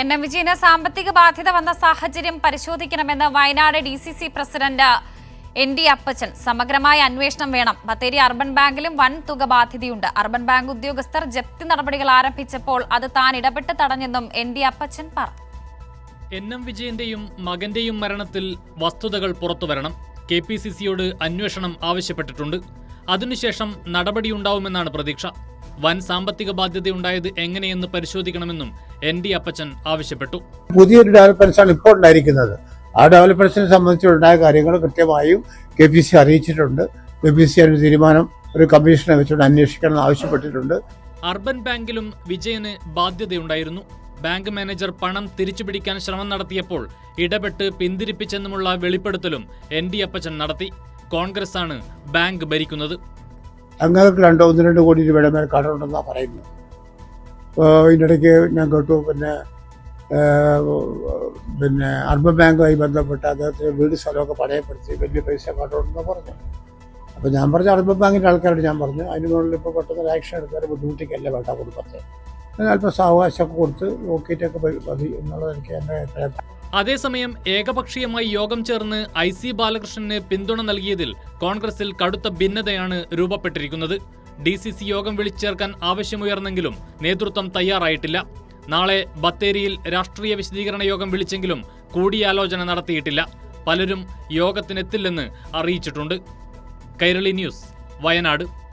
N M വിജയന് സാമ്പത്തിക ബാധ്യത വന്ന സാഹചര്യം പരിശോധിക്കണമെന്ന് Wayanad D C C president N D Appachan സമഗ്രമായ അന്വേഷണം വേണം. ബത്തേരി അർബൻ ബാങ്കിലും വൻ തുക ബാധ്യതയുണ്ട്. അർബൻ ബാങ്ക് ഉദ്യോഗസ്ഥർ ജപ്തി നടപടികൾ ആരംഭിച്ചപ്പോൾ അത് താൻ ഇടപെട്ട് തടഞ്ഞെന്നും എൻ ഡി അപ്പച്ചൻ പറഞ്ഞു. എൻ എം വിജയന്റെയും മകന്റെയും മരണത്തിൽ വസ്തുതകൾ പുറത്തുവരണം കെ പി സി സിയോട് അന്വേഷണം ആവശ്യപ്പെട്ടിട്ടുണ്ട്. അതിനുശേഷം നടപടിയുണ്ടാവുമെന്നാണ് പ്രതീക്ഷ. വൻ സാമ്പത്തിക ബാധ്യതയുണ്ടായത് എങ്ങനെയെന്ന് പരിശോധിക്കണമെന്നും എൻ ഡി അപ്പച്ചൻ ആവശ്യപ്പെട്ടു. പുതിയൊരു ഡെവലപ്മെന്റ്സാണ് ഇപ്പോൾ ഉണ്ടായിരിക്കുന്നത്. ആ ഡെവലപ്മെന്റ്സിനെ സംബന്ധിച്ചുണ്ടായ കാര്യങ്ങൾ കൃത്യമായും കെ പി സി അറിയിച്ചിട്ടുണ്ട്. കെ പി സി അതിന് തീരുമാനം ഒരു കമ്മീഷനെ വെച്ചുകൊണ്ട് അന്വേഷിക്കണം ആവശ്യപ്പെട്ടിട്ടുണ്ട്. അർബൻ ബാങ്കിലും വിജയന് ബാധ്യതയുണ്ടായിരുന്നു. ബാങ്ക് മാനേജർ പണം തിരിച്ചുപിടിക്കാൻ ശ്രമം നടത്തിയപ്പോൾ ഇടപെട്ട് പിന്തിരിപ്പിച്ചെന്നുമുള്ള വെളിപ്പെടുത്തലും എൻ ഡി അപ്പച്ചൻ നടത്തി. കോൺഗ്രസ് ആണ് ബാങ്ക് ഭരിക്കുന്നത്. അങ്ങനെ രണ്ടോ ഒന്ന് രണ്ട് കോടി രൂപയുടെ മേൽ കടമുണ്ടെന്നാണ് പറയുന്നത്. അപ്പോൾ ഇതിനിടയ്ക്ക് ഞാൻ കേട്ടു പിന്നെ പിന്നെ അർബൻ ബാങ്കുമായി ബന്ധപ്പെട്ട് അദ്ദേഹത്തിന് വീട് സ്ഥലമൊക്കെ പണയപ്പെടുത്തി വലിയ പൈസ കടമുണ്ടെന്ന് പറഞ്ഞു അപ്പോൾ ഞാൻ പറഞ്ഞു അർബൻ ബാങ്കിന്റെ ആൾക്കാരോട് ഞാൻ പറഞ്ഞു അതിന് മുകളിൽ ഇപ്പോൾ പെട്ടെന്ന് ആക്ഷൻ എടുക്കാൻ ബുദ്ധിമുട്ടിക്കല്ല വേണ്ട കുടുംബത്തെ? അല്പം സാവകാശമൊക്കെ കൊടുത്ത് നോക്കിയിട്ടൊക്കെ മതി- എന്നുള്ളത് എനിക്ക് എന്റെ അതേസമയം ഏകപക്ഷീയമായി യോഗം ചേർന്ന് ഐ സി ബാലകൃഷ്ണന് പിന്തുണ നൽകിയതിൽ കോൺഗ്രസിൽ കടുത്ത ഭിന്നതയാണ് രൂപപ്പെട്ടിരിക്കുന്നത്. ഡി സി സി യോഗം വിളിച്ചേർക്കാൻ ആവശ്യമുയർന്നെങ്കിലും നേതൃത്വം തയ്യാറായിട്ടില്ല. നാളെ ബത്തേരിയിൽ രാഷ്ട്രീയ വിശദീകരണ യോഗം വിളിച്ചെങ്കിലും കൂടിയാലോചന നടത്തിയിട്ടില്ല. പലരും യോഗത്തിനെത്തില്ലെന്ന് അറിയിച്ചിട്ടുണ്ട്. കൈരളി ന്യൂസ് വയനാട്.